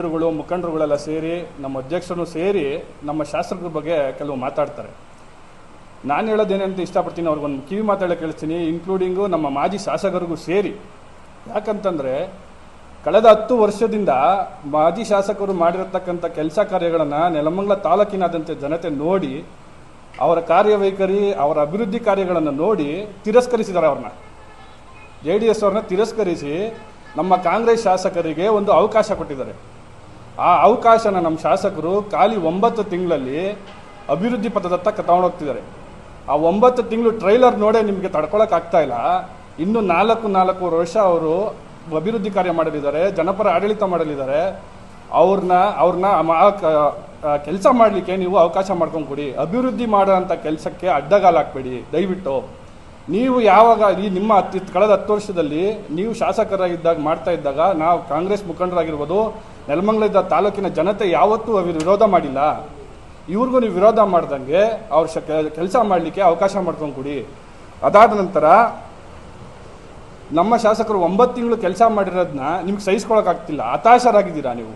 ಮುಖಂಡರುಗಳು, ಮುಖಂಡರುಗಳೆಲ್ಲ ಸೇರಿ, ನಮ್ಮ ಅಧ್ಯಕ್ಷರು ಸೇರಿ ನಮ್ಮ ಶಾಸಕರ ಬಗ್ಗೆ ಕೆಲವು ಮಾತಾಡ್ತಾರೆ. ನಾನು ಹೇಳೋದೇನಂತ ಇಷ್ಟಪಡ್ತೀನಿ, ಅವ್ರಿಗೊಂದು ಕಿವಿ ಮಾತಾಡೋಕೆ ಕೇಳಿಸ್ತೀನಿ. ಇನ್ಕ್ಲೂಡಿಂಗು ನಮ್ಮ ಮಾಜಿ ಶಾಸಕರಿಗೂ ಸೇರಿ. ಯಾಕಂತಂದರೆ, ಕಳೆದ ಹತ್ತು ವರ್ಷದಿಂದ ಮಾಜಿ ಶಾಸಕರು ಮಾಡಿರತಕ್ಕಂಥ ಕೆಲಸ ಕಾರ್ಯಗಳನ್ನು ನೆಲಮಂಗಲ ತಾಲೂಕಿನಾದ್ಯಂತ ಜನತೆ ನೋಡಿ, ಅವರ ಕಾರ್ಯವೈಖರಿ, ಅವರ ಅಭಿವೃದ್ಧಿ ಕಾರ್ಯಗಳನ್ನು ನೋಡಿ ತಿರಸ್ಕರಿಸಿದ್ದಾರೆ ಅವ್ರನ್ನ. ಜೆ ಡಿ ತಿರಸ್ಕರಿಸಿ ನಮ್ಮ ಕಾಂಗ್ರೆಸ್ ಶಾಸಕರಿಗೆ ಒಂದು ಅವಕಾಶ ಕೊಟ್ಟಿದ್ದಾರೆ. ಆ ಅವಕಾಶನ ನಮ್ಮ ಶಾಸಕರು ಖಾಲಿ ಒಂಬತ್ತು ತಿಂಗಳಲ್ಲಿ ಅಭಿವೃದ್ಧಿ ಪಥದತ್ತ ತಗೊಂಡೋಗ್ತಿದ್ದಾರೆ ಆ ಒಂಬತ್ತು ತಿಂಗಳು ಟ್ರೈಲರ್ ನೋಡೇ ನಿಮಗೆ ತಡ್ಕೊಳಕ್ ಆಗ್ತಾ ಇಲ್ಲ. ಇನ್ನು ನಾಲ್ಕು ನಾಲ್ಕೂವರೆ ವರ್ಷ ಅವರು ಅಭಿವೃದ್ಧಿ ಕಾರ್ಯ ಮಾಡಲಿದ್ದಾರೆ, ಜನಪರ ಆಡಳಿತ ಮಾಡಲಿದ್ದಾರೆ. ಅವ್ರನ್ನ ಅವ್ರನ್ನ ಕೆಲಸ ಮಾಡಲಿಕ್ಕೆ ನೀವು ಅವಕಾಶ ಮಾಡ್ಕೊಂಡು ಕೊಡಿ. ಅಭಿವೃದ್ಧಿ ಮಾಡೋಂಥ ಕೆಲಸಕ್ಕೆ ಅಡ್ಡಗಾಲ ಹಾಕ್ಬೇಡಿ ದಯವಿಟ್ಟು. ನೀವು ಯಾವಾಗ ಈ ನಿಮ್ಮ ಹತ್ತು ಕಳೆದ ಹತ್ತು ವರ್ಷದಲ್ಲಿ ನೀವು ಶಾಸಕರಾಗಿದ್ದಾಗ ಮಾಡ್ತಾ ಇದ್ದಾಗ ನಾವು ಕಾಂಗ್ರೆಸ್ ಮುಖಂಡರಾಗಿರ್ಬೋದು, ನೆಲಮಂಗಲದ ತಾಲೂಕಿನ ಜನತೆ ಯಾವತ್ತೂ ಅವ್ರ ವಿರೋಧ ಮಾಡಿಲ್ಲ. ಇವ್ರಿಗೂ ನೀವು ವಿರೋಧ ಮಾಡ್ದಂಗೆ ಅವ್ರ ಕೆಲಸ ಮಾಡಲಿಕ್ಕೆ ಅವಕಾಶ ಮಾಡ್ಕೊಂಡು ಕೊಡಿ. ಅದಾದ ನಂತರ ನಮ್ಮ ಶಾಸಕರು ಒಂಬತ್ತು ತಿಂಗಳು ಕೆಲಸ ಮಾಡಿರೋದನ್ನ ನಿಮ್ಗೆ ಸಹಿಸ್ಕೊಳಕ್ಕಾಗ್ತಿಲ್ಲ. ಹತಾಶರಾಗಿದ್ದೀರಾ ನೀವು?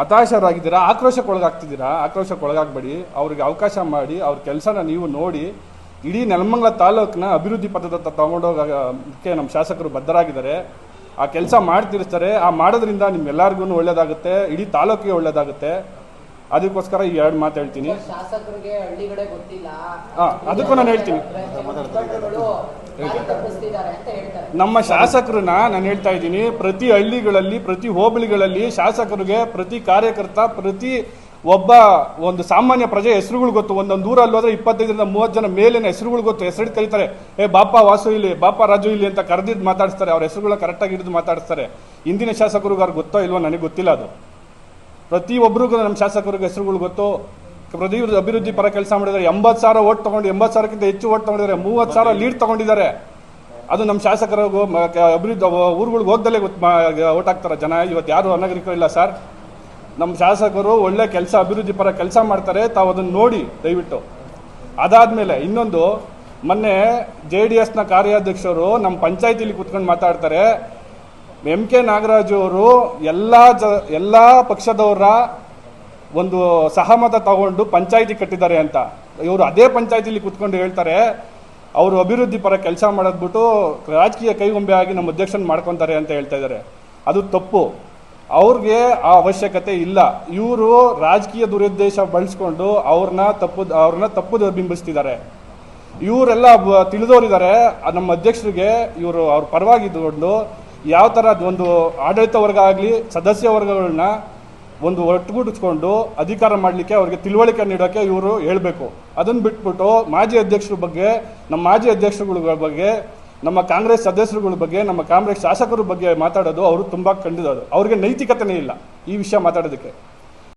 ಹತಾಶರಾಗಿದ್ದೀರಾ? ಆಕ್ರೋಶಕ್ಕೆ ಒಳಗಾಗ್ತಿದ್ದೀರಾ ಆಕ್ರೋಶಕ್ಕೆ ಒಳಗಾಗಬೇಡಿ ಅವ್ರಿಗೆ ಅವಕಾಶ ಮಾಡಿ, ಅವ್ರ ಕೆಲಸನ ನೀವು ನೋಡಿ ಇಡೀ ನೆಲಮಂಗಲ ತಾಲೂಕಿನ ಅಭಿವೃದ್ಧಿ ಪಥದತ್ತ ತಗೊಂಡೋಗಕ್ಕೆ ನಮ್ಮ ಶಾಸಕರು ಬದ್ಧರಾಗಿದ್ದಾರೆ. ಆ ಕೆಲಸ ಮಾಡ್ತಿರ್ತಾರೆ. ಆ ಮಾಡೋದ್ರಿಂದ ನಿಮ್ಮೆಲ್ಲರಿಗೂ ಒಳ್ಳೇದಾಗುತ್ತೆ ಇಡೀ ತಾಲೂಕಿಗೆ ಒಳ್ಳೇದಾಗುತ್ತೆ. ಅದಕ್ಕೋಸ್ಕರ ಈ ಎರಡು ಮಾತು ಹೇಳ್ತೀನಿ. ಹಾ, ಅದಕ್ಕೂ ನಾನು ಹೇಳ್ತೀನಿ. ನಮ್ಮ ಶಾಸಕರನ್ನ ನಾನು ಹೇಳ್ತಾ ಇದ್ದೀನಿ ಪ್ರತಿ ಹಳ್ಳಿಗಳಲ್ಲಿ ಪ್ರತಿ ಹೋಬಳಿಗಳಲ್ಲಿ ಶಾಸಕರಿಗೆ ಪ್ರತಿ ಕಾರ್ಯಕರ್ತ ಪ್ರತಿ ಒಬ್ಬ ಒಂದು ಸಾಮಾನ್ಯ ಪ್ರಜೆ ಹೆಸರುಗಳು ಗೊತ್ತು. ಒಂದೊಂದು ಊರಲ್ಲಿ ಹೋದ್ರೆ ಇಪ್ಪತ್ತೈದರಿಂದ ಮೂವತ್ತು ಜನ ಮೇಲಿನ ಹೆಸರುಗಳು ಗೊತ್ತು. ಹೆಸರಿಟ್ಟು ಕರೀತಾರೆ, ಏ, ಬಾಪ ವಾಸು ಇಲ್ಲಿ, ಬಾಪ ರಾಜು ಇಲ್ಲಿ ಅಂತ ಕರೆದಿದ್ದು ಮಾತಾಡಿಸ್ತಾರೆ. ಅವ್ರ ಹೆಸರುಗಳನ್ನ ಕರೆಕ್ಟಾಗಿ ಹಿಡಿದು ಮಾತಾಡಿಸ್ತಾರೆ. ಇಂದಿನ ಶಾಸಕರಿಗೆ ಅವ್ರಿಗೆ ಗೊತ್ತೋ ಇಲ್ವೋ ನನಗೆ ಗೊತ್ತಿಲ್ಲ ಅದು. ಪ್ರತಿಯೊಬ್ಬರಿಗೂ ನಮ್ಮ ಶಾಸಕರಿಗೆ ಹೆಸರುಗಳು ಗೊತ್ತು. ಪ್ರತಿ ಅಭಿವೃದ್ಧಿ ಪರ ಕೆಲಸ ಮಾಡಿದ್ದಾರೆ. ಎಂಬತ್ತು ಸಾವಿರ ಓಟ್ ತೊಗೊಂಡು, ಎಂಬತ್ತು ಸಾವಿರಕ್ಕಿಂತ ಹೆಚ್ಚು ಓಟ್ ತಗೊಂಡಿದ್ದಾರೆ. ಮೂವತ್ತು ಸಾವಿರ ಲೀಡ್ ತಗೊಂಡಿದ್ದಾರೆ. ಅದು ನಮ್ಮ ಶಾಸಕರಿಗೂ ಅಭಿವೃದ್ಧಿ, ಊರುಗಳಿಗೆ ಹೋಗ್ದಲ್ಲೇ ಓಟ್ ಹಾಕ್ತಾರೆ ಜನ. ಇವತ್ತು ಯಾರು ಅನಾಗರಿಕರು ಇಲ್ಲ ಸರ್. ನಮ್ಮ ಶಾಸಕರು ಒಳ್ಳೆ ಕೆಲಸ, ಅಭಿವೃದ್ಧಿ ಪರ ಕೆಲಸ ಮಾಡ್ತಾರೆ, ತಾವು ಅದನ್ನು ನೋಡಿ ದಯವಿಟ್ಟು. ಅದಾದ್ಮೇಲೆ ಇನ್ನೊಂದು, ಮೊನ್ನೆ ಜೆ ಡಿ ಎಸ್ನ ಕಾರ್ಯಾಧ್ಯಕ್ಷರು ನಮ್ಮ ಪಂಚಾಯತಿಲಿ ಕುತ್ಕೊಂಡು ಮಾತಾಡ್ತಾರೆ. ಎಂ ಕೆ ನಾಗರಾಜು ಅವರು ಎಲ್ಲ ಜ, ಎಲ್ಲ ಪಕ್ಷದವರ ಒಂದು ಸಹಮತ ತಗೊಂಡು ಪಂಚಾಯಿತಿ ಕಟ್ಟಿದ್ದಾರೆ ಅಂತ. ಇವರು ಅದೇ ಪಂಚಾಯತಿಲಿ ಕುತ್ಕೊಂಡು ಹೇಳ್ತಾರೆ, ಅವರು ಅಭಿವೃದ್ಧಿ ಪರ ಕೆಲಸ ಮಾಡೋದ್ಬಿಟ್ಟು ರಾಜಕೀಯ ಕೈಗೊಂಬೆ ಆಗಿ ನಮ್ಮ ಅಧ್ಯಕ್ಷನ ಮಾಡ್ಕೊತಾರೆ ಅಂತ ಹೇಳ್ತಾ ಇದ್ದಾರೆ. ಅದು ತಪ್ಪು. ಅವ್ರಿಗೆ ಆ ಅವಶ್ಯಕತೆ ಇಲ್ಲ. ಇವರು ರಾಜಕೀಯ ದುರುದ್ದೇಶ ಬಳಸ್ಕೊಂಡು ಅವ್ರನ್ನ ತಪ್ಪು ಅವ್ರನ್ನ ತಪ್ಪು ಬಿಂಬಿಸ್ತಿದ್ದಾರೆ ಇವರೆಲ್ಲ ತಿಳಿದೋರಿದ್ದಾರೆ ನಮ್ಮ ಅಧ್ಯಕ್ಷರಿಗೆ ಇವರು ಅವ್ರ ಪರವಾಗಿದ್ದುಕೊಂಡು ಯಾವ ಥರ ಒಂದು ಆಡಳಿತ ವರ್ಗ ಆಗಲಿ, ಸದಸ್ಯ ವರ್ಗಗಳನ್ನ ಒಂದು ಒಟ್ಟುಗೂಡಿಸ್ಕೊಂಡು ಅಧಿಕಾರ ಮಾಡಲಿಕ್ಕೆ ಅವ್ರಿಗೆ ತಿಳುವಳಿಕೆ ನೀಡೋಕ್ಕೆ ಇವರು ಹೇಳಬೇಕು. ಅದನ್ನು ಬಿಟ್ಬಿಟ್ಟು ಮಾಜಿ ಅಧ್ಯಕ್ಷರ ಬಗ್ಗೆ, ನಮ್ಮ ಮಾಜಿ ಅಧ್ಯಕ್ಷರುಗಳ ಬಗ್ಗೆ ನಮ್ಮ ಕಾಂಗ್ರೆಸ್ ಸದಸ್ಯರುಗಳ ಬಗ್ಗೆ, ನಮ್ಮ ಕಾಂಗ್ರೆಸ್ ಶಾಸಕರ ಬಗ್ಗೆ ಮಾತಾಡೋದು ಅವರು ತುಂಬ ಖಂಡಿತ ಅವ್ರಿಗೆ ನೈತಿಕತೆನೇ ಇಲ್ಲ ಈ ವಿಷಯ ಮಾತಾಡೋದಕ್ಕೆ.